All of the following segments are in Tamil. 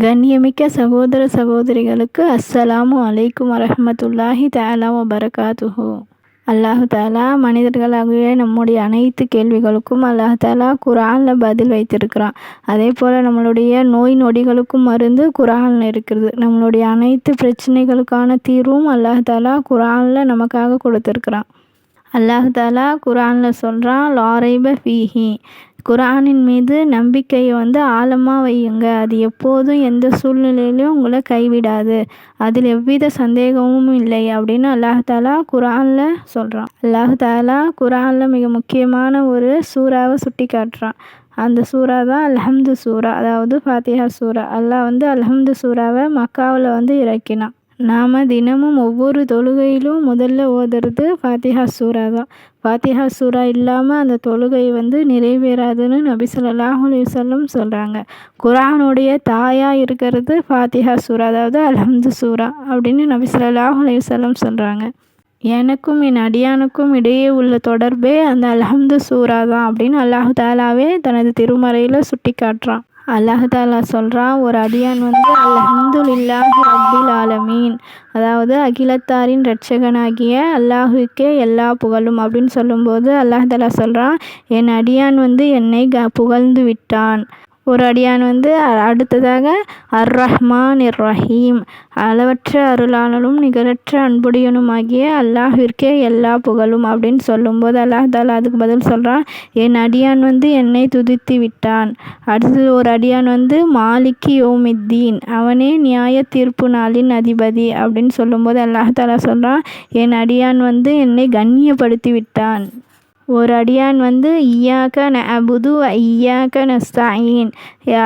கண்ணியமிக்க சகோதர சகோதரிகளுக்கு அஸ்ஸலாமு அலைக்கும் வரஹமத்துல்லாஹி தஆலா வபரகாத்துஹு அல்லாஹு தாலா மனிதர்களாகவே நம்முடைய அனைத்து கேள்விகளுக்கும் அல்லாஹு தாலா குரானில் பதில் வைத்திருக்கிறான். அதே போல் நம்மளுடைய நோய் நொடிகளுக்கும் மருந்து குரானில் இருக்கிறது. நம்மளுடைய அனைத்து பிரச்சனைகளுக்கான தீர்வும் அல்லாஹு தாலா குரானில் நமக்காக கொடுத்துருக்குறான். அல்லாஹு தாலா குரானில் சொல்கிறான் லாரைப ஃபீஹி. குரானின் மீது நம்பிக்கையை வந்து ஆழமாக வையுங்க. அது எப்போதும் எந்த சூழ்நிலையிலும் உங்களை கைவிடாது. அதில் எவ்வித சந்தேகமும் இல்லை அப்படின்னு அல்லாஹாலா குரானில் சொல்கிறான் அல்லாஹாலா குரானில் மிக முக்கியமான ஒரு சூறாவை சுட்டி காட்டுறான் அந்த சூறா தான் அல்ஹம்து சூறா அதாவது ஃபாத்திஹா சூறா. அல்லாஹ் வந்து அல்ஹம்து சூறாவை மக்காவில் வந்து இறக்கினான். நாம் தினமும் ஒவ்வொரு தொழுகையிலும் முதல்ல ஓதுறது ஃபாத்திஹா சூரா தான். ஃபாத்திஹா சூரா இல்லாமல் அந்த தொழுகை வந்து நிறைவேறாதுன்னு நபி ஸல்லல்லாஹு அலைஹி சொல்கிறாங்க குரானுடைய தாயாக இருக்கிறது ஃபாத்திஹா சூரா அதாவது அல்ஹம்து சூரா அப்படின்னு நபி ஸல்லல்லாஹு அலைஹி சொல்கிறாங்க எனக்கும் என் அடியானுக்கும் இடையே உள்ள தொடர்பே அந்த அலஹம்து சூரா தான் அப்படின்னு அல்லாஹு தாலாவே தனது திருமறையில் சுட்டி காட்டுறான் அல்லாஹாலா சொல்கிறான் ஒரு அடியான் வந்து அல்ஹம்துலில்லாஹி ரப்பில் ஆலமீன். அதாவது அகிலத்தாரின் இரட்சகனாகிய அல்லாஹுக்கே எல்லா புகழும் அப்படின்னு சொல்லும்போது அல்லாஹ் தாலா சொல்கிறான் என் அடியான் வந்து என்னை க புகழ்ந்து விட்டான். ஒரு அடியான் வந்து அடுத்ததாக அர் ரஹ்மான் இர் ரஹீம் அளவற்ற அருளாளனும் நிகரற்ற அன்புடையனுமாகிய அல்லாஹிற்கே எல்லா புகழும் அப்படின்னு சொல்லும்போது அல்லாஹ் தாலா அதுக்கு பதில் சொல்கிறான் என் அடியான் வந்து என்னை துதித்து விட்டான். அடுத்தது ஒரு அடியான் வந்து மாலிக்கி யோமித்தீன். அவனே நியாய தீர்ப்பு நாளின் அதிபதி. அப்படின்னு சொல்லும்போது அல்லாஹ் தாலா சொல்கிறான் என் அடியான் வந்து என்னை கண்ணியப்படுத்தி விட்டான். ஒரு அடியான் வந்து ஈயாக்க ந அபுது ஐயாக்க நஸ்தாயின்.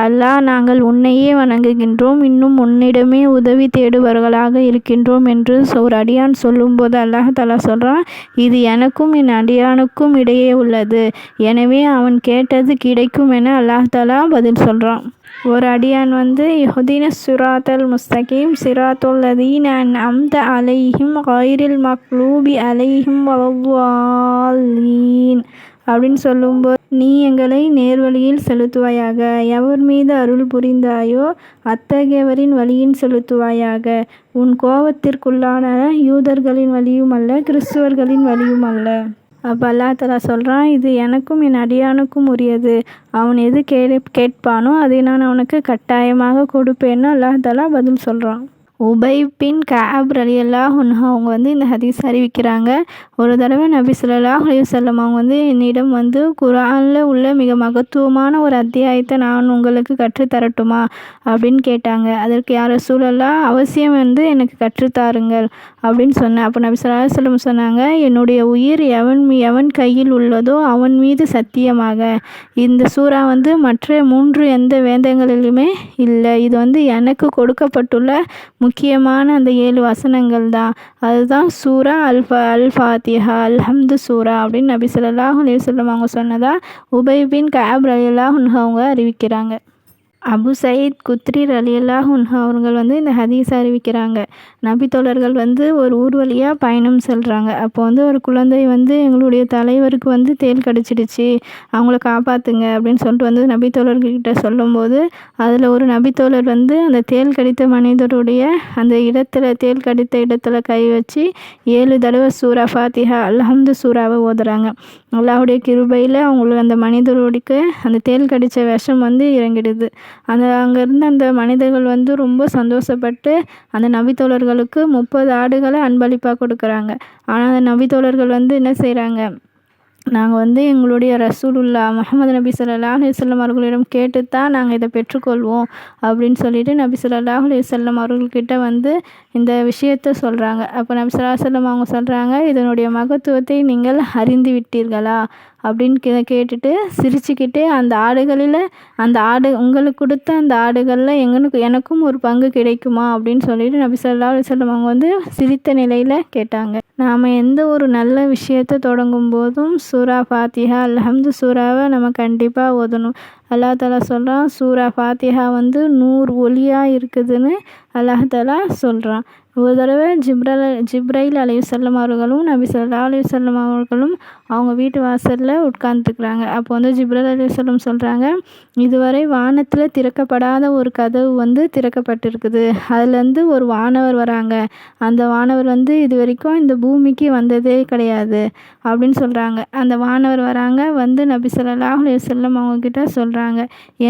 அல்லாஹ் நாங்கள் உன்னையே வணங்குகின்றோம். இன்னும் உன்னிடமே உதவி தேடுபவர்களாக இருக்கின்றோம் என்று ஒரு அடியான் சொல்லும்போது அல்லாஹ் தலா சொல்கிறான் இது எனக்கும் என் அடியானுக்கும் இடையே உள்ளது. எனவே அவன் கேட்டது கிடைக்கும் என அல்லாஹ் தலா பதில் சொல்கிறான் ஒரு அடியான் வந்து யுஹதின சுராத்தல் முஸ்தகீம் சிராத்துல்லதீன் அன் அம்த அலைஹிம் கைரில் மக்லூபி அலைஹிம் வலவாலீன் அப்படின்னு சொல்லும்போது நீ எங்களை நேர்வழியில் செலுத்துவாயாக எவர் மீது அருள் புரிந்தாயோ அத்தகையவரின் வழியின் செலுத்துவாயாக. உன் கோபத்திற்குள்ளான யூதர்களின் வழியும் அல்ல கிறிஸ்துவர்களின் வழியும் அல்ல அப்போ அல்லா தலா சொல்கிறான் இது எனக்கும் என் அடியானுக்கும் உரியது. அவன் எது கே கேட்பானோ அதை நான் அவனுக்கு கட்டாயமாக கொடுப்பேன்னு அல்லா தலா பதில் சொல்கிறான் உபை பின் கேப் ரலியல்லா அல்லாஹ் அவங்க வந்து இந்த ஹதீஸ் அறிவிக்கிறாங்க. ஒரு தடவை நபி சொல்லலா அலையுசல்லம் அவங்க வந்து என்னிடம் வந்து குரானில் உள்ள மிக மகத்துவமான ஒரு அத்தியாயத்தை நான் உங்களுக்கு கற்றுத்தரட்டுமா அப்படின்னு கேட்டாங்க. அதற்கு யார் சூழலா அவசியம் வந்து எனக்கு கற்றுத்தாருங்கள் அப்படின்னு சொன்னேன் அப்போ நபி சொல்லா சொல்லம் சொன்னாங்க என்னுடைய உயிர் எவன் எவன் கையில் உள்ளதோ அவன் மீது சத்தியமாக. இந்த சூறா வந்து மற்ற மூன்று எந்த வேந்தங்களிலுமே இல்லை. இது வந்து எனக்கு கொடுக்கப்பட்டுள்ள முக்கியமான அந்த ஏழு வசனங்கள் தான். அதுதான் சூரா அல்ஃபா அல் ஃபாத்திஹா அல்ஹம்து சூரா அப்படின்னு நபி சொல்லாஹ் அலையம் அவங்க சொன்னதா உபை பின் கேப் ரலியல்லாஹ் அவங்க அறிவிக்கிறாங்க. அபு சயீத் குத்ரி ரலியல்லா உன்ஹா அவர்கள் வந்து இந்த ஹதீஸ் அறிவிக்கிறாங்க. நபித்தோழர்கள் வந்து ஒரு ஊர் வழியாக பயணம் செல்கிறாங்க அப்போ வந்து ஒரு குழந்தை வந்து எங்களுடைய தலைவருக்கு வந்து தேல் கடிச்சிடுச்சு. அவங்கள காப்பாற்றுங்க அப்படின்னு சொல்லிட்டு வந்து நபித்தோழர்கிட்ட சொல்லும்போது அதில் ஒரு நபித்தோழர் வந்து அந்த தேல் கடித்த மனிதருடைய அந்த இடத்துல தேல் கடித்த இடத்துல கை வச்சு ஏழு தடவை சூரா ஃபாத்திஹா அல்ஹம்து சூறாவை ஓதுறாங்க. அல்லாஹுடைய கிருபையில் அவங்களுக்கு அந்த மனிதருடைய அந்த தேல் கடித்த விஷம் வந்து இறங்கிடுது. அந்த அங்கே இருந்த அந்த மனிதர்கள் வந்து ரொம்ப சந்தோஷப்பட்டு அந்த நபித்தோழர்களுக்கு முப்பது ஆடுகளை அன்பளிப்பாக கொடுக்குறாங்க. ஆனால் அந்த நபித்தோழர்கள் வந்து என்ன செய்கிறாங்க நாங்கள் வந்து எங்களுடைய ரசூலுல்லா முகமது நபி சொல்லா அலுவலம் அவர்களிடம் கேட்டு தான் நாங்கள் இதை பெற்றுக்கொள்வோம் அப்படின்னு சொல்லிட்டு நபி சொல்லா அலுவலம் அவர்கள்கிட்ட வந்து இந்த விஷயத்தை சொல்கிறாங்க அப்போ நபி சொல்லா அவங்க சொல்கிறாங்க இதனுடைய மகத்துவத்தை நீங்கள் அறிந்து விட்டீர்களா? அப்படின்னு கே கேட்டுட்டு சிரிச்சுக்கிட்டே அந்த ஆடுகளில் அந்த ஆடு உங்களுக்கு கொடுத்த அந்த ஆடுகளில் எங்களுக்கு எனக்கும் ஒரு பங்கு கிடைக்குமா? அப்படின்னு சொல்லிட்டு நபி சொல்லா அலுவலம் அவங்க வந்து சிரித்த நிலையில் கேட்டாங்க. நாம் எந்த ஒரு நல்ல விஷயத்தை தொடங்கும் போதும் சூரா ஃபாத்திஹா அல்ஹம்து சூறாவை நம்ம கண்டிப்பாக ஓதணும். அல்லா தாலா சொல்கிறான் சூரா ஃபாத்திஹா வந்து நூறு ஒளியாக இருக்குதுன்னு அல்லாஹாலா சொல்கிறான் ஒரு தடவை ஜிப்ரல் ஜிப்ரைல் அலையுசல்லம் அவர்களும் நபி சொல்லா அலையுசல்லம் அவர்களும் அவங்க வீட்டு வாசலில் உட்காந்துருக்குறாங்க அப்போ வந்து ஜிப்ரல் அலையுசல்லம் சொல்கிறாங்க இதுவரை வானத்தில் திறக்கப்படாத ஒரு கதவு வந்து திறக்கப்பட்டிருக்குது. அதுலேருந்து ஒரு வானவர் வராங்க. அந்த வானவர் வந்து இது வரைக்கும் இந்த பூமிக்கு வந்ததே கிடையாது அப்படின்னு சொல்கிறாங்க அந்த வானவர் வராங்க வந்து நபி சொல்லா அலையுசல்லம் அவங்கக்கிட்ட சொல்கிறாங்க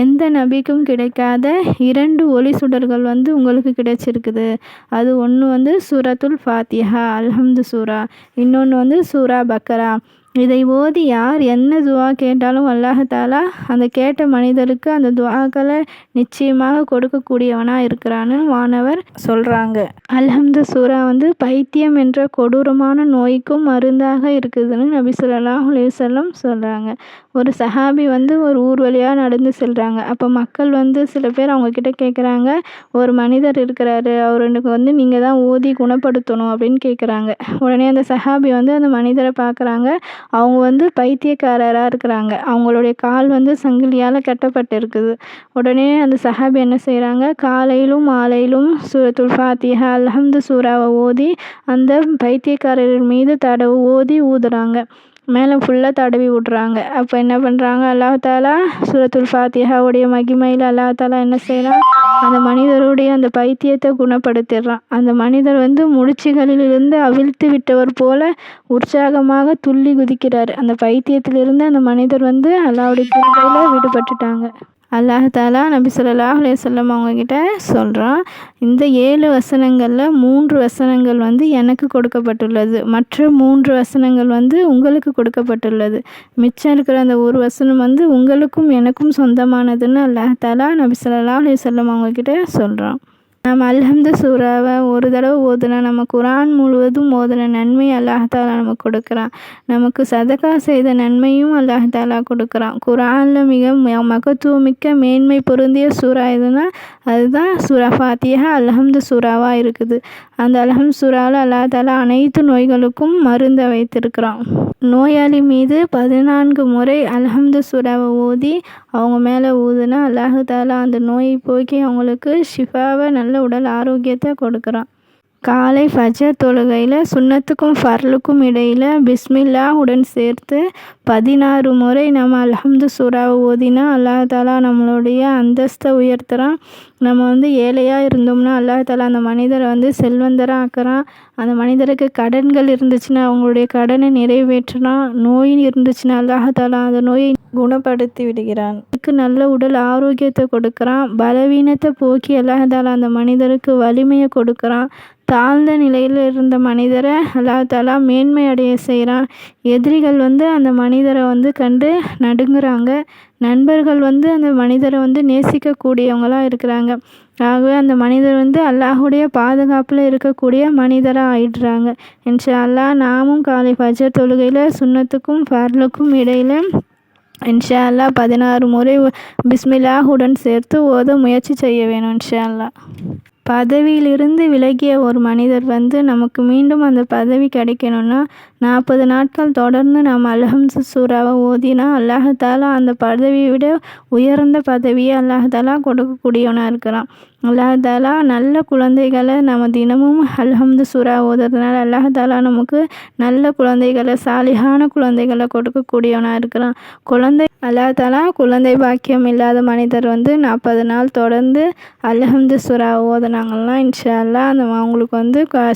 எந்த நபிக்கும் கிடைக்காத இரண்டு ஒளி சுடர்கள் வந்து உங்களுக்கு கிடைச்சிருக்குது. அது ஒன்று வந்து சூரத்துல் ஃபாத்திஹா அல்ஹம்து சூரா. இன்னொன்று வந்து சூரா பக்கரா. இதை ஓதி யார் என்ன துவா கேட்டாலும் அல்லாஹாலா அந்த கேட்ட மனிதருக்கு அந்த துவாக்களை நிச்சயமாக கொடுக்கக்கூடியவனாக இருக்கிறான்னு வானவர் சொல்கிறாங்க அல்ஹம்து சூரா வந்து பைத்தியம் என்ற கொடூரமான நோய்க்கும் மருந்தாக இருக்குதுன்னு நபி ஸல்லல்லாஹு அலைஹி சொல்கிறாங்க ஒரு சஹாபி வந்து ஒரு ஊர் வழியாக நடந்து செல்கிறாங்க அப்போ மக்கள் வந்து சில பேர் அவங்கக்கிட்ட கேட்குறாங்க ஒரு மனிதர் இருக்கிறாரு அவருக்கு வந்து நீங்கள் தான் ஓதி குணப்படுத்தணும் அப்படின்னு கேட்குறாங்க உடனே அந்த சஹாபி வந்து அந்த மனிதரை பார்க்குறாங்க அவங்க வந்து பைத்தியக்காரராக இருக்கிறாங்க. அவங்களுடைய கால் வந்து சங்கிலியால் கட்டப்பட்டிருக்குது. உடனே அந்த சஹாபி என்ன செய்கிறாங்க காலையிலும் மாலையிலும் சூரத்துல் ஃபாத்திஹா அல்ஹம்து சூறாவை ஓதி அந்த பைத்தியக்காரர் மீது தடவு ஓதி ஊதுறாங்க. மேலே ஃபுல்லாக தடவி விட்றாங்க அப்போ என்ன பண்ணுறாங்க அல்லாஹ் தாலா சூரத்துல் மகிமையில் அல்லாத்தாலா என்ன செய்கிறான் அந்த மனிதருடைய அந்த பைத்தியத்தை குணப்படுத்திடுறான். அந்த மனிதர் வந்து முடிச்சுகளிலிருந்து அவிழ்த்து விட்டவர் போல உற்சாகமாக துள்ளி குதிக்கிறார். அந்த பைத்தியத்திலிருந்து அந்த மனிதர் வந்து அல்லாவுடைய கிருபையில் விடுபட்டுட்டாங்க. அல்லாஹாலா நபி சொல்லாஹ் அலையம் அவங்கக்கிட்ட சொல்கிறான் இந்த ஏழு வசனங்களில் மூன்று வசனங்கள் வந்து எனக்கு கொடுக்கப்பட்டுள்ளது. மற்ற மூன்று வசனங்கள் வந்து உங்களுக்கு கொடுக்கப்பட்டுள்ளது. மிச்சம் இருக்கிற அந்த ஒரு வசனம் வந்து உங்களுக்கும் எனக்கும் சொந்தமானதுன்னு அல்லாஹ் தாலா நபி ஸல்லல்லாஹு அலையம் அவங்கக்கிட்ட சொல்கிறான் நம்ம அல்ஹம்து சூறாவை ஒரு தடவை ஓதுனா நம்ம குரான் முழுவதும் ஓதுன நன்மை அல்லாஹாலா நமக்கு கொடுக்குறான். நமக்கு சதகா செய்த நன்மையும் அல்லாஹாலா கொடுக்குறான். குரானில் மிக மகத்துவம் மகத்துவமிக்க மேன்மை பொருந்திய சூறா எதுனா அதுதான் சூரா ஃபாத்தியா அல்ஹம்து சூறாவாக இருக்குது. அந்த அல்ஹம்து சூறாவில் அல்லாஹாலா அனைத்து நோய்களுக்கும் மருந்தை வைத்திருக்கிறான். நோயாளி மீது பதினான்கு முறை அல்ஹம்து சூறாவை ஓதி அவங்க மேலே ஊதுனா அல்லாஹு தாலா அந்த நோயை போக்கி அவங்களுக்கு ஷிஃபாவை நல்ல உடல் ஆரோக்கியத்தை கொடுக்குறான். காலை ஃபஜர் தொழுகையில் சுன்னத்துக்கும் ஃபர்லுக்கும் இடையில் பிஸ்மில்லா உடன் சேர்த்து பதினாறு முறை நம்ம அல்ஹம்து சூறாவை ஓதினா அல்லாஹ் தாலா நம்மளுடைய அந்தஸ்தை உயர்த்துகிறான் நம்ம வந்து ஏழையாக இருந்தோம்னா அல்லாஹ் தாலா அந்த மனிதரை வந்து செல்வந்தராக ஆக்குறான் அந்த மனிதருக்கு கடன்கள் இருந்துச்சுன்னா அவங்களுடைய கடனை நிறைவேற்றினான் நோய் இருந்துச்சுன்னா அல்லாஹ் தாலா அந்த நோயை குணப்படுத்தி விடுகிறான். அதுக்கு நல்ல உடல் ஆரோக்கியத்தை கொடுக்குறான். பலவீனத்தை போக்கி அல்லாஹ் தாலா அந்த மனிதருக்கு வலிமையை கொடுக்குறான். தாழ்ந்த நிலையில் இருந்த மனிதரை அல்லாஹ் தாலா மேன்மை அடைய செய்கிறான் எதிரிகள் வந்து அந்த மனிதரை வந்து கண்டு நடுங்குறாங்க. நண்பர்கள் வந்து அந்த மனிதரை வந்து நேசிக்கக்கூடியவங்களாக இருக்கிறாங்க. ஆகவே அந்த மனிதர் வந்து அல்லாஹுடைய பாதுகாப்பில் இருக்கக்கூடிய மனிதராக ஆயிடுறாங்க. இன்ஷா அல்லாஹ் நாமும் காலை பஜர் தொழுகையில் சுண்ணத்துக்கும் ஃபர்லுக்கும் இடையில் இன்ஷா அல்லாஹ் பதினாறு முறை பிஸ்மில்லாஹுடன் சேர்த்து ஓத முயற்சி செய்ய வேணும் இன்ஷா அல்லாஹ் பதவியிலிருந்து விலகிய ஒரு மனிதர் வந்து நமக்கு மீண்டும் அந்த பதவி கிடைக்கணும்னா நாற்பது நாட்கள் தொடர்ந்து நாம் அல்ஹம்சு சூறாவை ஓதினா அல்லாஹாலா அந்த பதவியை விட உயர்ந்த பதவியை அல்லாஹாலா கொடுக்கக்கூடியவனாக இருக்கிறான். அல்லாஹாலா நல்ல குழந்தைகளை நம்ம தினமும் அல்ஹம்து சூறா ஓதுறதுனால அல்லாஹாலா நமக்கு நல்ல குழந்தைகளை சாலிகான குழந்தைகளை கொடுக்கக்கூடியவனாக இருக்கிறான். குழந்தை அல்லாஹாலா குழந்தை பாக்கியம் இல்லாத மனிதர் வந்து நாற்பது நாள் தொடர்ந்து அல்ஹம்து சுரா ஓதுனாங்கன்னா இன்ஷா அல்லா அந்த அவங்களுக்கு வந்து க-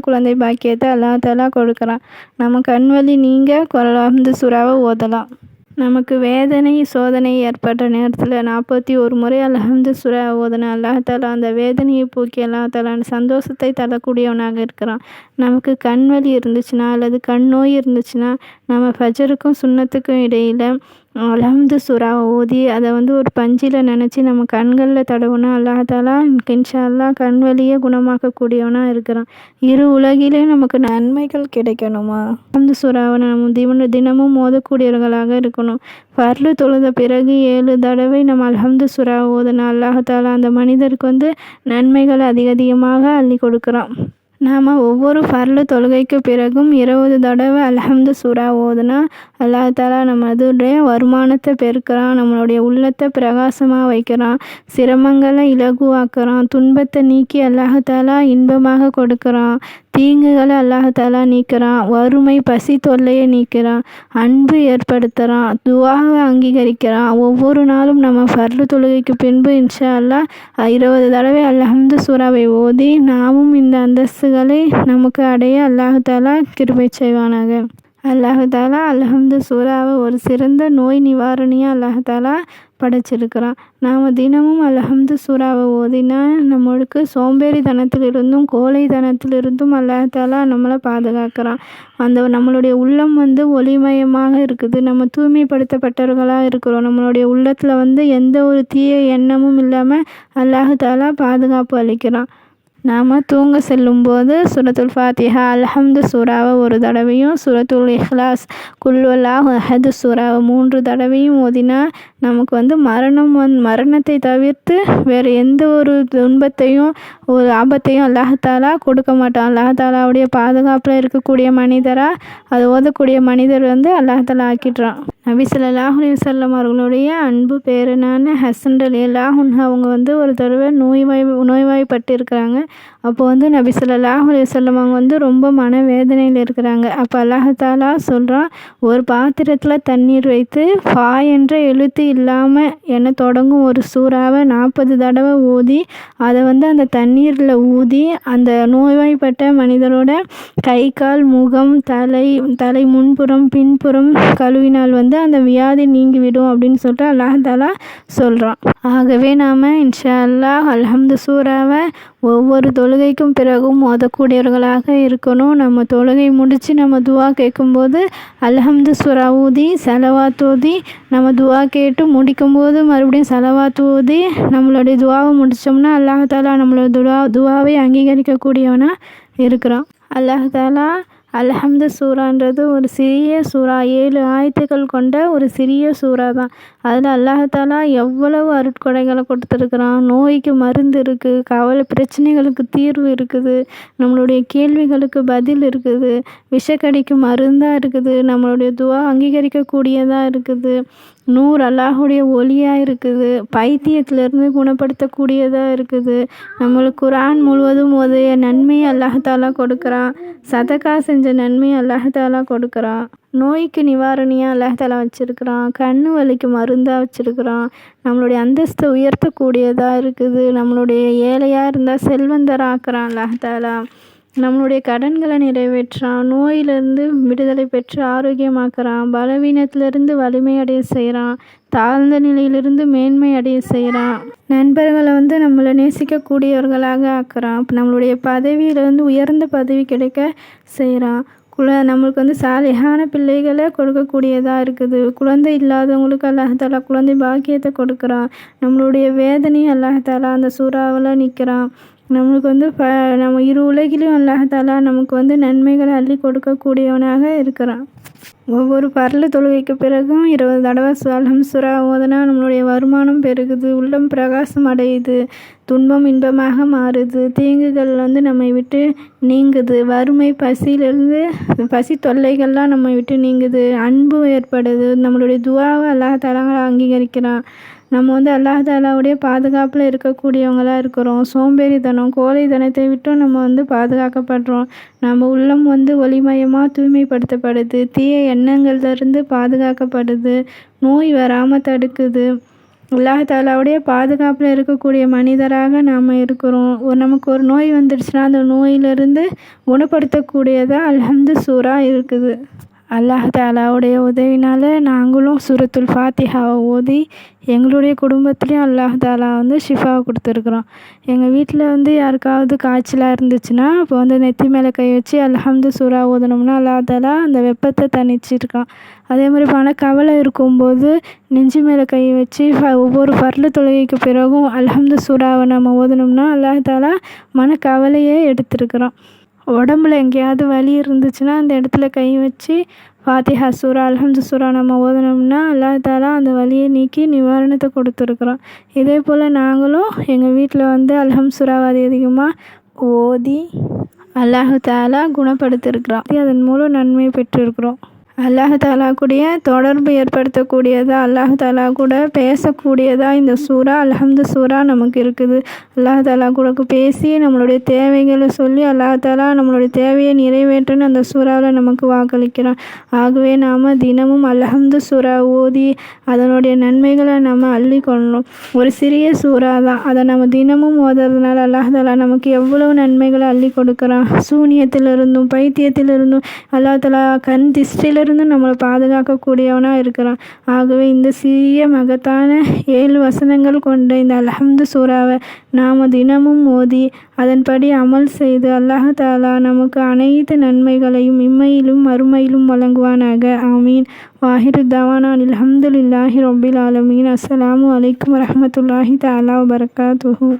குழந்தை பாக்கியத்தை அல்லாஹாலா கொடுக்குறான். நம்ம கண் கண்வலி நீங்க அல்ஹம்து சுறாவை ஓதலாம். நமக்கு வேதனை சோதனை ஏற்பட்ட நேரத்தில் நாற்பத்தி ஒரு முறை அல்ஹம்து சுரா ஓதுனா அல்லாஹ் அந்த வேதனையை போக்கி அல்லாஹ் அந்த சந்தோஷத்தை தரக்கூடியவனாக இருக்கிறான். நமக்கு கண் வலி இருந்துச்சுன்னா அல்லது கண் நோய் இருந்துச்சுன்னா நம்ம ஃபஜருக்கும் சுண்ணத்துக்கும் இடையில் அல்ஹம்து சூறா ஓதி அதை வந்து ஒரு பஞ்சில் நினச்சி நம்ம கண்களில் தடவுனா அல்லாஹ் தாலா இன்ஷா கண் வழியே குணமாக்கக்கூடியவனாக இருக்கிறான். இரு உலகிலே நமக்கு நன்மைகள் கிடைக்கணுமா? அல்ஹம்து சுறாவை நம்ம தின தினமும் மோதக்கூடியவர்களாக இருக்கணும். பர்லு தொழுத பிறகு ஏழு தடவை நம்ம அலமது சூறா ஓதுனா அல்லாஹாலா அந்த மனிதருக்கு வந்து நன்மைகள் அதிக அதிகமாக அள்ளி கொடுக்குறான். நாம் ஒவ்வொரு ஃபர்லு தொழுகைக்கு பிறகும் இருபது தடவை அல்ஹம்து சூரா ஓதுனா அல்லா தாலா நம்மளுடைய வருமானத்தை பெருக்கிறான் நம்மளுடைய உள்ளத்தை பிரகாசமாக வைக்கிறான் சிரமங்களை இலகுவாக்குறான் துன்பத்தை நீக்கி அல்லாஹாலா இன்பமாக கொடுக்குறான். தீங்குகளை அல்லாஹாலா நீக்கிறான். வறுமை பசி தொல்லையை நீக்கிறான். அன்பு ஏற்படுத்துகிறான் துவாவை அங்கீகரிக்கிறான். ஒவ்வொரு நாளும் நம்ம ஃபர்லு தொழுகைக்கு பின்பு இன்ஷா அல்லா இருபது தடவை அல்ஹம்து சூறாவை ஓதி நாமும் இந்த அந்தஸ்துகளை நமக்கு அடைய அல்லாஹாலா கிருபை செய்வானாக. அல்லாஹாலா அல்ஹம்து சூறாவை ஒரு சிறந்த நோய் நிவாரணியாக அல்லாஹாலா படைச்சிருக்கிறான். நாம் தினமும் அல்ஹம்து சூறாவை ஓதினா நம்மளுக்கு சோம்பேறித்தனத்திலிருந்தும் கோழைத்தனத்திலிருந்தும் அல்லாஹாலா நம்மளை பாதுகாக்கிறான். அந்த நம்மளுடைய உள்ளம் வந்து ஒளிமயமாக இருக்குது. நம்ம தூய்மைப்படுத்தப்பட்டவர்களாக இருக்கிறோம். நம்மளுடைய உள்ளத்தில் வந்து எந்த ஒரு தீய எண்ணமும் இல்லாமல் அல்லாஹாலா பாதுகாப்பு அளிக்கிறான். நாம் தூங்க செல்லும்போது சுரத்துல் ஃபாத்திஹா அல்ஹம்து சூறாவை ஒரு தடவையும் சுரத்துல் இஹ்லாஸ் குல்வல்லாஹ் அஹது சூறாவை மூன்று தடவையும் ஓதினா நமக்கு வந்து மரணம் வந் மரணத்தை தவிர்த்து வேறு எந்த ஒரு துன்பத்தையும் ஒரு ஆபத்தையும் அல்லாஹாலா கொடுக்க மாட்டான். அல்லாஹாலாவுடைய பாதுகாப்பில் இருக்கக்கூடிய மனிதராக அது ஓதக்கூடிய மனிதர் வந்து அல்லாஹாலா ஆக்கிடுறான். நபி ஸல்லல்லாஹு அலைஹி அவர்களுடைய அன்பு பேரனான ஹசன் அலி அல்லாஹுன் அவங்க வந்து ஒரு தடவை நோய்வாய் நோய்வாய்ப்பட்டு இருக்கிறாங்க அப்போ வந்து நபி ஸல்லல்லாஹு அலைஹி அவங்க வந்து ரொம்ப மனவேதனையில் இருக்கிறாங்க. அப்போ அல்லாஹாலா சொல்கிறான் ஒரு பாத்திரத்தில் தண்ணீர் வைத்து ஃபா என்ற எழுத்து இல்லாமல் என தொடங்கும் ஒரு சூறாவை நாற்பது தடவை ஊதி அதை வந்து அந்த தண்ணீரில் ஊதி அந்த நோய்வாய்ப்பட்ட மனிதரோட கை கால் முகம் தலை தலை முன்புறம் பின்புறம் கழுவினால் வந்து வந்து அந்த வியாதி நீங்கிவிடும் அப்படின்னு சொல்லிட்டு அல்லாஹாலா சொல்கிறான் ஆகவே நாம் இன்ஷா அல்லாஹ் அல்ஹம்து சூறாவை ஒவ்வொரு தொழுகைக்கும் பிறகும் ஓதக்கூடியவர்களாக இருக்கணும். நம்ம தொழுகை முடித்து நம்ம துவா கேட்கும்போது அல்ஹம்து சுரா ஊதி செலவாத் தூதி நம்ம துவா கேட்டு முடிக்கும்போது மறுபடியும் செலவாத் ஊதி நம்மளுடைய துவாவை முடித்தோம்னா அல்லாஹ் தாலா நம்மளோட துவா துவாவை அங்கீகரிக்கக்கூடியவனாக இருக்கிறான். அல்லாஹ் தாலா அல்ஹம்து சூறான்றது ஒரு சிறிய சூறா. ஏழு ஆயத்துக்கள் கொண்ட ஒரு சிறிய சூறா தான் அதில் அல்லாஹாலா எவ்வளவு அருட்கொடைகளை கொடுத்துருக்குறான். நோய்க்கு மருந்து இருக்குது கவலை பிரச்சனைகளுக்கு தீர்வு இருக்குது நம்மளுடைய கேள்விகளுக்கு பதில் இருக்குது விஷக்கடிக்கு மருந்தாக இருக்குது நம்மளுடைய துவா அங்கீகரிக்கக்கூடியதாக இருக்குது நூறு அல்லாஹுடைய ஒளியாக இருக்குது பைத்தியத்திலேருந்து குணப்படுத்தக்கூடியதாக இருக்குது. நம்மளுக்கு குரான் முழுவதும் உதய நன்மையை அல்லாஹாலா கொடுக்குறான். சதக்கா செஞ்ச நன்மையை அல்லாஹாலா கொடுக்குறான் நோய்க்கு நிவாரணியாக அல்லாஹாலா வச்சுருக்கிறான். கண் வலிக்கு மருந்தாக வச்சுருக்கிறான். நம்மளுடைய அந்தஸ்தை உயர்த்தக்கூடியதாக இருக்குது. நம்மளுடைய ஏழையாக இருந்தால் செல்வந்தராக்குறான் அல்லாஹாலா நம்மளுடைய கடன்களை நிறைவேற்றுறான் நோயிலிருந்து விடுதலை பெற்று ஆரோக்கியமாக்குறான் பலவீனத்திலிருந்து வலிமை அடைய செய்கிறான் தாழ்ந்த நிலையிலிருந்து மேன்மை அடைய செய்கிறான் நண்பர்களை வந்து நம்மளை நேசிக்கக்கூடியவர்களாக ஆக்குறான் நம்மளுடைய பதவியிலேருந்து உயர்ந்த பதவி கிடைக்க செய்கிறான் குல நம்மளுக்கு வந்து சாலையான பிள்ளைகளை கொடுக்கக்கூடியதாக இருக்குது. குழந்தை இல்லாதவங்களுக்கு அல்லாஹாலா குழந்தை பாக்கியத்தை கொடுக்குறான் நம்மளுடைய வேதனையும் அல்லாஹாலா அந்த சூறாவில் நிற்கிறான் நம்மளுக்கு வந்து ப நம்ம இரு உலகிலும் அல்லாஹாலா நமக்கு வந்து நன்மைகளை அள்ளி கொடுக்கக்கூடியவனாக இருக்கிறான். ஒவ்வொரு பரல தொழுகைக்கு பிறகும் இருபது தடவை அல்ஹம் சுரா ஓதனா நம்மளுடைய வருமானம் பெருகுது உள்ளம் பிரகாசம் அடையுது துன்பம் இன்பமாக மாறுது தீங்குகள் வந்து நம்மை விட்டு நீங்குது வறுமை பசியிலிருந்து பசி தொல்லைகள்லாம் நம்மை விட்டு நீங்குது அன்பு ஏற்படுது. நம்மளுடைய துவாவை அல்லாஹாலா அங்கீகரிக்கிறான். நம்ம வந்து அல்லாஹாலாவுடைய பாதுகாப்பில் இருக்கக்கூடியவங்களாக இருக்கிறோம். சோம்பேறித்தனம் கோழைத்தனத்தை விட்டும் நம்ம வந்து பாதுகாக்கப்படுறோம். நம்ம உள்ளம் வந்து ஒளிமயமாக தூய்மைப்படுத்தப்படுது. தீய எண்ணங்கள்லேருந்து பாதுகாக்கப்படுது. நோய் வராமல் தடுக்குது. அல்லாஹாலாவுடைய பாதுகாப்பில் இருக்கக்கூடிய மனிதராக நாம் இருக்கிறோம். ஒரு நமக்கு ஒரு நோய் வந்துடுச்சுன்னா அந்த நோயிலிருந்து குணப்படுத்தக்கூடியதாக அல்ஹம்து சூறா இருக்குது. அல்லாஹ் தாலாவுடைய உதவினால் நாங்களும் சூரத்துல் ஃபாத்திஹாவை ஓதி எங்களுடைய குடும்பத்துலேயும் அல்லாஹ் தாலா வந்து ஷிஃபாவை கொடுத்துருக்குறோம். எங்கள் வீட்டில் வந்து யாருக்காவது காய்ச்சலாக இருந்துச்சுன்னா இப்போ வந்து நெத்தி மேலே கை வச்சு அல்ஹம்து சூறா ஓதுனோம்னா அல்லாஹாலா அந்த வெப்பத்தை தணிச்சிருக்கான். அதே மாதிரி பண கவலை இருக்கும்போது நெஞ்சு மேலே கை வச்சு ஃப ஒவ்வொரு பரல தொழுகைக்கு பிறகும் அல்ஹம்து சூறாவை நம்ம ஓதுனோம்னா அல்லாஹ் மன மனக்கவலையே எடுத்திருக்கிறான் உடம்புல எங்கேயாவது வலி இருந்துச்சுன்னா அந்த இடத்துல கை வச்சு ஃபாத்திஹா சூரா அல்ஹம்து சூரா நம்ம ஓதுனோம்னா அல்லா தாலா அந்த வலியை நீக்கி நிவாரணத்தை கொடுத்துருக்குறோம் இதே போல் நாங்களும் எங்கள் வீட்டில் வந்து அல்ஹம் சூறாவாதி அதிகமாக ஓதி அல்லாஹு தாலா குணப்படுத்திருக்கிறோம் அதன் மூலம் நன்மை பெற்றிருக்கிறோம். அல்லாஹு தாலா கூடிய தொடர்பு ஏற்படுத்தக்கூடியதாக அல்லாஹு தாலா கூட பேசக்கூடியதாக இந்த சூறா அல்ஹம்து சூறா நமக்கு இருக்குது. அல்லாஹ் தாலா கூட பேசி நம்மளுடைய தேவைகளை சொல்லி அல்லாஹ் தாலா நம்மளுடைய தேவையை நிறைவேற்றுன்னு அந்த சூறாவில் நமக்கு வாக்களிக்கிறான். ஆகவே நாம் தினமும் அல்ஹம்து சூறா ஓதி அதனுடைய நன்மைகளை நம்ம அள்ளி கொள்ளணும். ஒரு சிறிய சூறா தான். அதை நம்ம தினமும் ஓதுறதுனால அல்லாஹ் தாலா நமக்கு எவ்வளவு நன்மைகளை அள்ளி கொடுக்குறான். சூனியத்திலிருந்தும் பைத்தியத்திலிருந்தும் அல்லாஹ் தாலா கண் திஷ்டிலிருந்து இருந்து நம்மளை பாதுகாக்கக்கூடியவனாக இருக்கிறான். ஆகவே இந்த சிறிய மகத்தான ஏழு வசனங்கள் கொண்ட இந்த அலஹம்து சூறாவை நாம் தினமும் மோதி அதன்படி அமல் செய்து அல்லாஹ் தாலா நமக்கு அனைத்து நன்மைகளையும் இம்மையிலும் மறுமையிலும் வழங்குவானாக. ஆமீன். வாஹிரு தவானான் அலமதுல்லாஹி ரொபில் ஆலமீன். அஸ்லாம் வலைக்கம் வரமத்துல்லாஹி தாலா வரகாத்துஹூ